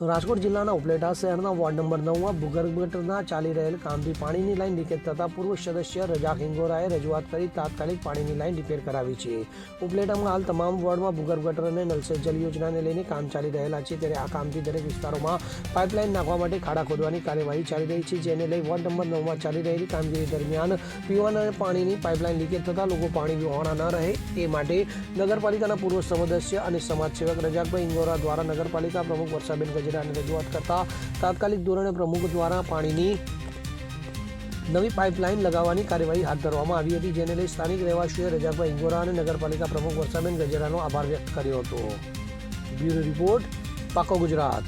રાજકોટ જિલ્લાના ઉપલેટા શહેરના ward number નવમાં ભૂગર્ભ ગટરના ચાલી રહેલ કામથી પાણીની લાઈન લીકેજ થતાં પૂર્વ સદસ્ય રજાક હિંગોરાએ રજૂઆત કરી તાત્કાલિક પાણીની લાઈન રિપેર કરાવી છે. ઉપલેટામાં હાલ તમામ વોર્ડમાં ભૂગર્ભ ગટર અને નલ જલ યોજનાને લઈને કામ ચાલી રહેલા છે ત્યારે આ કામથી દરેક વિસ્તારોમાં પાઇપલાઇન નાખવા માટે ખાડા ખોદવાની કાર્યવાહી ચાલી રહી છે, જેને લઈ વોર્ડ નંબર નવમાં ચાલી રહેલી કામગીરી દરમિયાન પીવાના પાણીની પાઇપલાઇન લીકેજ થતાં લોકો પાણી વિહોણા ન રહે તે માટે નગરપાલિકાના પૂર્વ સદસ્ય અને સમાજસેવક રજાકભાઈ ઇંગોરા દ્વારા નગરપાલિકા પ્રમુખ વર્ષાબેન ગજેરાને રજૂઆત કરતા તાત્કાલિક ધોરણે પ્રમુખ દ્વારા પાણીની નવી પાઇપલાઇન લગાવવાની કાર્યવાહી હાથ ધરવામાં આવી હતી, જેને લઈ સ્થાનિક રહેવાસીઓએ રજાકભાઈ ઇંગોરા અને નગરપાલિકા પ્રમુખ વર્ષાબેન ગજેરાનો આભાર વ્યક્ત કર્યો હતો. બ્યુરો રિપોર્ટ પાકો ગુજરાત.